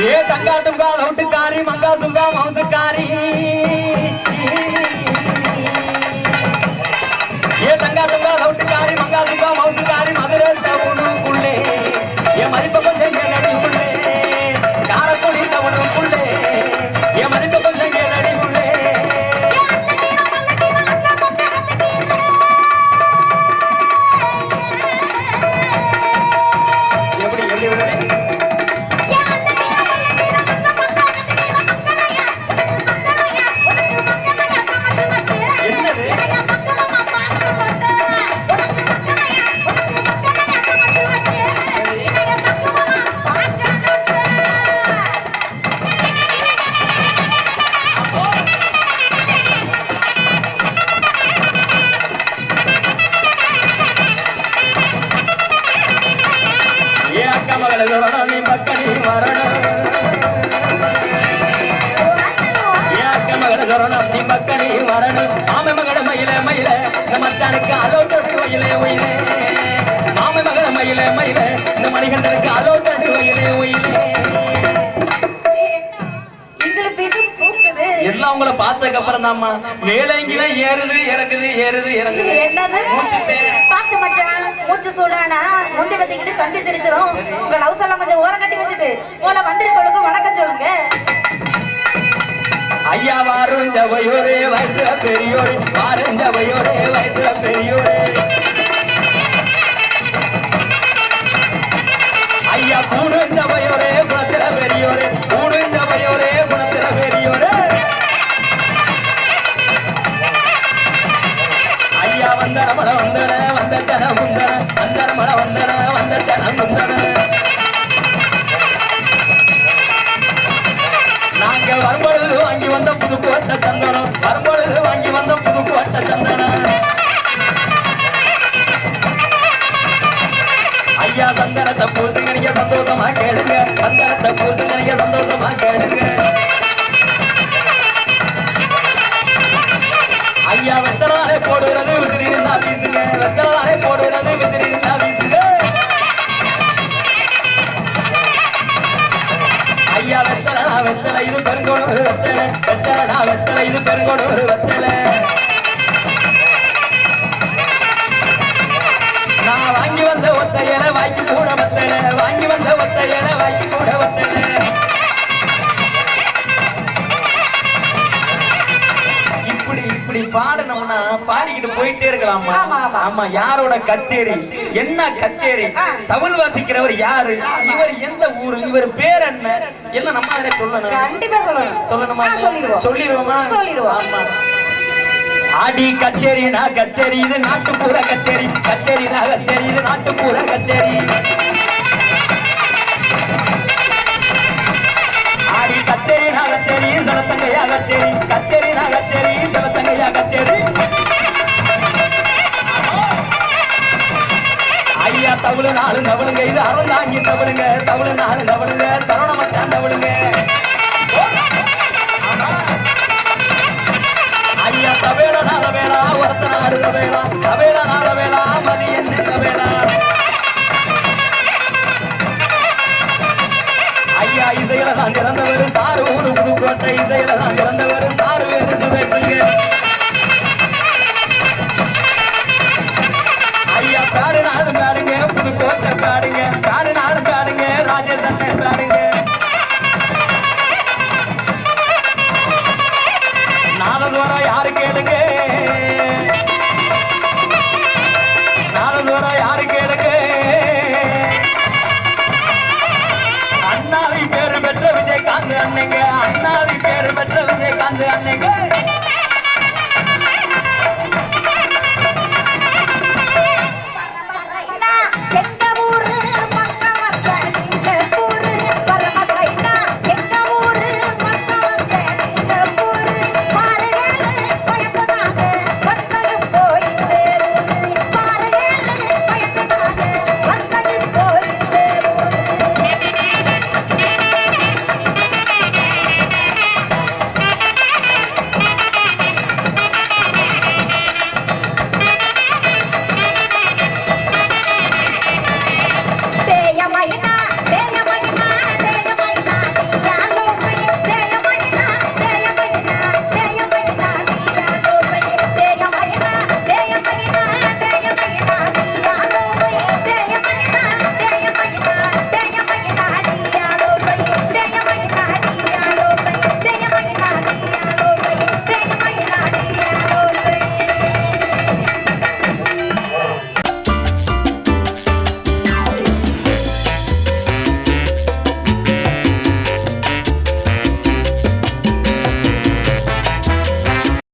ఏ తంగా తుంగా లౌటు కారి మంగా సుగా మాంసు కారి ఏ తంగా తుంగా లౌటు కారి మంగా సుగా మాంసు அக்கா மகளை சொல்லணும் நீ பக்கடி வரணும் ஏ அக்கா மகளை சொல்லணும் நீ பக்கடி வரணும் மாம மகளை மயில மயில இந்த மச்சானுக்கு அலோட்டடி வயலே ஒயிலே மயில மயில இந்த மணிகண்டனுக்கு அலோட்டடி வயலே ஒயிலே எல்லாம் உங்களை பார்த்ததுக்கு அப்புறம் தாம்மா மேலங்கில ஏறுது இறங்குது ஏறுது இறங்குது. மச்சான் சூடானா முந்தி பத்திக்கிட்டு சந்தி சிரிச்சிடும் உங்க லவ் எல்லாம் கொஞ்சம் ஓரம் கட்டி வச்சுட்டு போல வந்திருக்கவளுக்கு வணக்கம் சொல்லுங்க. ஐயா வாரும் ஜவையோரே வயசுல பெரியோரே வாரும் ஜவையோரே வயசுல பெரியோரே. சந்தனத்தை பூசுங்க நீங்க சந்தோஷமா கேளுங்க. சந்தனத்தை பூசுங்க நீங்க சந்தோஷமா கேளுங்க. ஐயா வெத்தலாலே போடுறது விசிறி இருந்தா வீசுங்க. வெத்தலாலே போடுறது விசிறி இருந்தா வீசுங்க. ஐயா வெத்தலை வெத்தலை இது பெருங்கோடு ஒரு வெத்தலை. வெத்தலை நான் வெத்தலை இது பெருங்கோடு ஒரு வெத்தலை. வாங்கி கூட வத்தலை வாங்கி வந்த ஒத்தையலை வாங்கி கூட வத்தலை இப்படி இப்படி பாடணும்னா பாடிக்கிட்டு போயிட்டே இருக்கலாமா? ஆமா, யாரோட கச்சேரி? என்ன கச்சேரி. தமிழ் வாசிக்கிறவர் யாரு? இவர் எந்த ஊரு? இவர் பேர் என்ன? எல்லாம் நம்ம சொல்லணும். கண்டிப்பா சொல்லணும். சொல்லணுமா? சொல்லிடுவோமா? சொல்லிடுவோம். ஆமா. ஆடி கச்சேரி நான் கச்சேரி இது நாட்டுப்புற கச்சேரி. கச்சேரி நான் கச்சேரி இது நாட்டுப்புற கச்சேரி. ஆடி கச்சேரி நான் கச்சேரி சலத்தங்கையா கச்சேரி. கச்சேரி நான் கச்சேரி சலத்தங்கையா கச்சேரி. ஐயா தவுளு நாலு தவளுங்க இது அறந்தாங்கி தவளுங்க. தவளு நாலு தவளுங்க